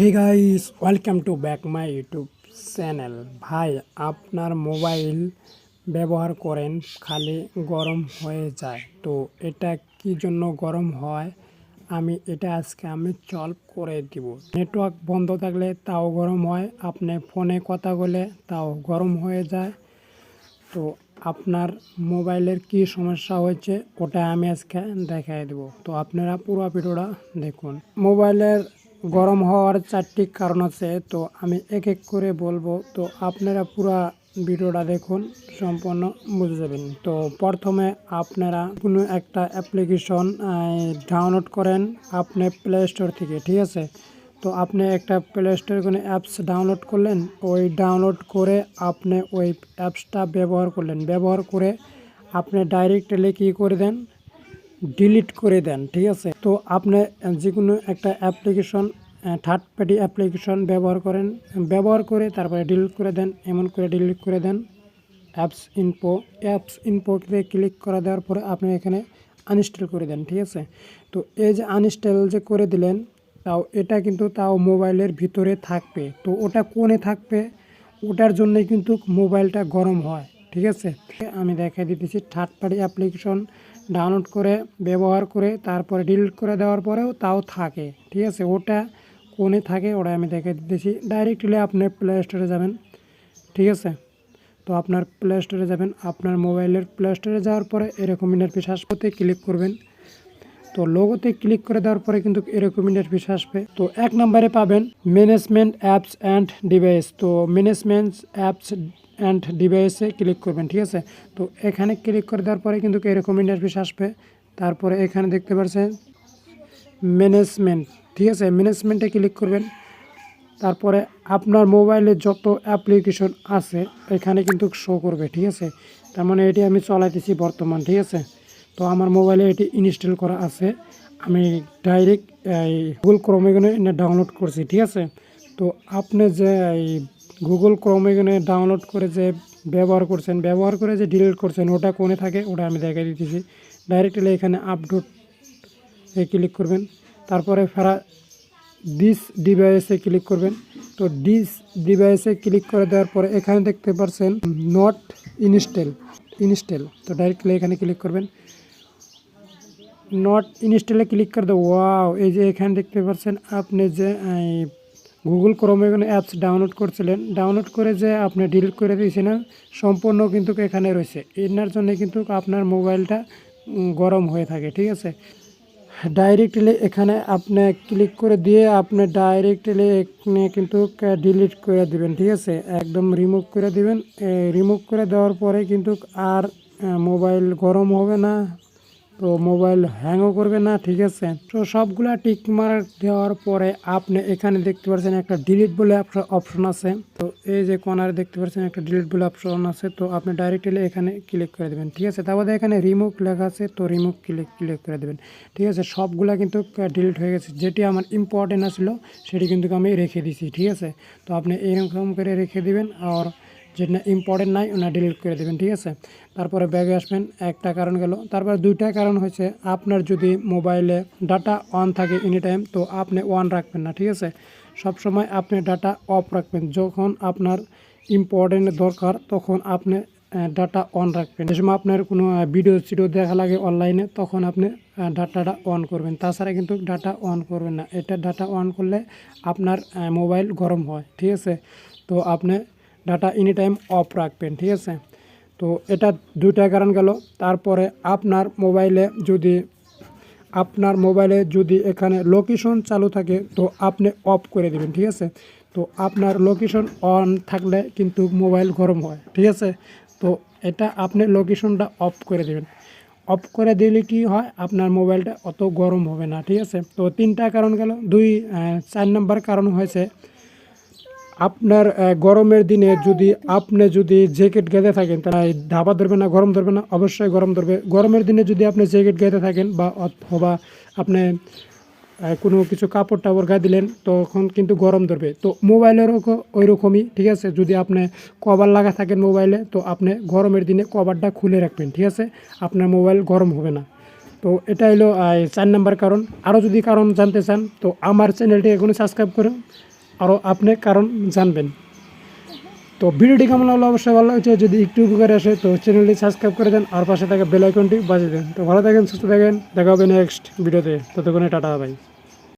Hey guys welcome to back my YouTube channel ভাই, আপনার mobile ব্যবহার করেন, খালি গরম হয়ে যায়। তো এটা কি জন্য গরম হয়? আমি, এটা আজকে আমি সলভ করে দিব। নেটওয়ার্ক বন্ধ থাকলে তাও গরম হয়, আপনি ফোনে কথা বলে তাও গরম হয়ে যায়। তো আপনার মোবাইলের কি সমস্যা হয়েছে, ওটা আমি আজকে দেখাই দেবো। তো আপনারা পুরো ভিডিওটা দেখুন। মোবাইলের গরম হওয়ার চারটি কারণ আছে, তো আমি এক এক করে বলব। তো আপনারা পুরো ভিডিওটা দেখুন, সম্পূর্ণ বুঝে যাবেন। তো প্রথমে আপনারা কোনো একটা অ্যাপ্লিকেশন ডাউনলোড করেন আপনি প্লে স্টোর থেকে, ঠিক আছে? তো আপনি একটা প্লে স্টোরে কোনো অ্যাপস ডাউনলোড করলেন, ওই ডাউনলোড করে আপনি ওই অ্যাপসটা ব্যবহার করলেন। ব্যবহার করে আপনি ডাইরেক্টলি কী করে দেন? ডিলিট করে দেন, ঠিক আছে? তো আপনি যে কোনো একটা অ্যাপ্লিকেশন থার্ড পার্টি অ্যাপ্লিকেশন ব্যবহার করেন, ব্যবহার করে তারপরে ডিলিট করে দেন, এমন করে ডিলিট করে দেন। অ্যাপস ইনপো অ্যাপস ইনপোতে ক্লিক করে দেওয়ার পরে আপনি এখানে আনইনস্টল করে দেন, ঠিক আছে? তো এই যে আনইনস্টল যে করে দিলেন, তাও এটা কিন্তু তাও মোবাইলের ভিতরে থাকবে। তো ওটা কোণে থাকবে? ওটার জন্যই কিন্তু মোবাইলটা গরম হয়, ঠিক আছে? আমি দেখাই দিতেছি থার্ড পার্টি অ্যাপ্লিকেশন ডাউনলোড করে, ব্যবহার করে, তারপরে ডিলিট করে দেওয়ার পরেও তাও থাকে। ঠিক আছে? ওটা কোণে থাকে ওটা আমি দেখে দিতেছি। ডাইরেক্টলি আপনি প্লে স্টোরে যাবেন। ঠিক আছে? তো আপনার প্লে স্টোরে যাবেন। আপনার মোবাইলের প্লে স্টোরে যাওয়ার পরে এরকম ইন্টারফেস আসবে ক্লিক করবেন। তো লোগোতে ক্লিক করে দেওয়ার পরে কিন্তু এরকম ইন্টারফেস আসবে। তো এক নম্বরে পাবেন ম্যানেজমেন্ট অ্যাপস অ্যান্ড ডিভাইস তো ম্যানেজমেন্ট অ্যাপস অ্যান্ড ডিভাইসে ক্লিক করবেন, ঠিক আছে? তো এখানে ক্লিক করে দেওয়ার পরে কিন্তু এরকম ইন্টারফেস আসবে। তারপরে এখানে দেখতে পাচ্ছেন ম্যানেজমেন্ট ঠিক আছে? ম্যানেজমেন্টে ক্লিক করবেন। তারপরে আপনার মোবাইলে যত অ্যাপ্লিকেশন আছে, এখানে কিন্তু শো করবে, ঠিক আছে? তার মানে এটি আমি চলাইতেছি বর্তমান, ঠিক আছে? তো আমার মোবাইলে এটি ইনস্টল করা আছে। আমি ডাইরেক্ট এই গুগল ক্রোমেগনে ডাউনলোড করছি, ঠিক আছে? তো আপনি যে গুগল ক্রোমেগনে ডাউনলোড করে যে ব্যবহার করছেন, ব্যবহার করে যে ডিলিট করছেন, ওটা কোনে থাকে ওটা আমি দেখাই দিতেছি। ডাইরেক্টলি এখানে আপডেট এ ক্লিক করবেন। তারপরে ফেরা ডিস ডিভাইসে ক্লিক করবেন। তো ডিস ডিভাইসে ক্লিক করে দেওয়ার পরে এখানে দেখতে পাচ্ছেন নট ইনস্টল ইনস্টল তো ডাইরেক্টলি এখানে ক্লিক করবেন। নট ইনস্টলে ক্লিক করে দেবো ওয়াও এই যে এখানে দেখতে পাচ্ছেন আপনি যে গুগল ক্রোমে কোনো অ্যাপস ডাউনলোড করছিলেন। ডাউনলোড করে যে আপনি ডিলিট করে দিয়েছিলেন, সম্পূর্ণ কিন্তু এখানে রয়েছে। এনার জন্য কিন্তু আপনার মোবাইলটা গরম হয়ে থাকে, ঠিক আছে? ডাইরেক্টলি এখানে আপনি ক্লিক করে দিয়ে আপনি ডাইরেক্টলি এখানে কিন্তু ডিলিট করে দিবেন, ঠিক আছে? একদম রিমুভ করে দিবেন। রিমুভ করে দেওয়ার পরে কিন্তু আর মোবাইল গরম হবে না। তো মোবাইল হ্যাংও করবে না, ঠিক আছে? তো সবগুলা টিক মার দেওয়ার পরে আপনি এখানে দেখতে পাচ্ছেন একটা ডিলিট বলে অপশন আছে। তো এই যে কর্নারে দেখতে পাচ্ছেন একটা ডিলিট বলে অপশন আছে, তো আপনি ডাইরেক্টলি এখানে ক্লিক করে দেবেন, ঠিক আছে? তারপরে এখানে রিমুভ লেখা আছে, তো রিমুভ ক্লিক ক্লিক করে দেবেন, ঠিক আছে? সবগুলা কিন্তু ডিলিট হয়ে গেছে। যেটি আমার ইম্পর্টেন্ট আসলো সেটি কিন্তু আমি রেখে দিছি, ঠিক আছে? তো আপনি এরকম করে রেখে দিবেন, আর যেটা ইম্পর্টেন্ট নাই ওনা ডিলিট করে দেবেন, ঠিক আছে? তারপরে ব্যাগে আসবেন, একটা কারণ গেল। তারপরে দুইটা কারণ হয়েছে, আপনার যদি মোবাইলে ডাটা অন থাকে এনি টাইম তো আপনি অন রাখবেন না, ঠিক আছে? সব সময় আপনি ডাটা অফ রাখবেন। যখন আপনার ইম্পর্টেন্ট দরকার, তখন আপনি ডাটা অন রাখবেন। যে সময় আপনার কোনো ভিডিও সিডিও দেখা লাগে অনলাইনে তখন আপনি ডাটাটা অন করবেন। তাছাড়া কিন্তু ডাটা অন করবেন না। এটা ডাটা অন করলে আপনার মোবাইল গরম হয়, ঠিক আছে? তো আপনি ডাটা এনি টাইম অফ রাখবেন, ঠিক আছে? তো এটা দুইটা কারণ গেল। তারপরে আপনার মোবাইলে যদি, আপনার মোবাইলে যদি এখানে লোকেশন চালু থাকে, তো আপনি অফ করে দেবেন, ঠিক আছে? তো আপনার লোকেশন অন থাকলে কিন্তু মোবাইল গরম হয়, ঠিক আছে? তো এটা আপনি লোকেশনটা অফ করে দেবেন। অফ করে দিলে কি হয়? আপনার মোবাইলটা অত গরম হবে না, ঠিক আছে? তো তিনটা কারণ গেল। দুই চার নম্বর কারণ হয়েছে আপনার গরমের দিনে যদি আপনি যদি জ্যাকেট গেঁথে থাকেন, তাহলে ধাবা ধরবে না, গরম ধরবে না? অবশ্যই গরম ধরবে। গরমের দিনে যদি আপনি জ্যাকেট গেঁথে থাকেন বা অথবা আপনি কোনো কিছু কাপড় টাপড় গায়ে দিলেন, তখন কিন্তু গরম ধরবে। তো মোবাইলেরও ওই রকমই ঠিক আছে? যদি আপনি কভার লাগা থাকেন মোবাইলে, তো আপনি গরমের দিনে কভারটা খুলে রাখবেন, ঠিক আছে? আপনার মোবাইল গরম হবে না। তো এটা হলো চার নাম্বার কারণ। আরও যদি কারণ জানতে চান, তো আমার চ্যানেলটি এখনই সাবস্ক্রাইব করুন। আরও আপনি কারণ জানবেন। তো ভিডিওটি কেমন লাগল? অবশ্যই ভালো লাগছে। যদি একটু উপকারে আসে, তো চ্যানেলটি সাবস্ক্রাইব করে দেন আর পাশে থাকা বেল আইকনটি বাজিয়ে দেন। তো ভালো থাকেন, সুস্থ থাকেন। দেখা হবে নেক্সট ভিডিওতে। ততক্ষণে টাটা ভাই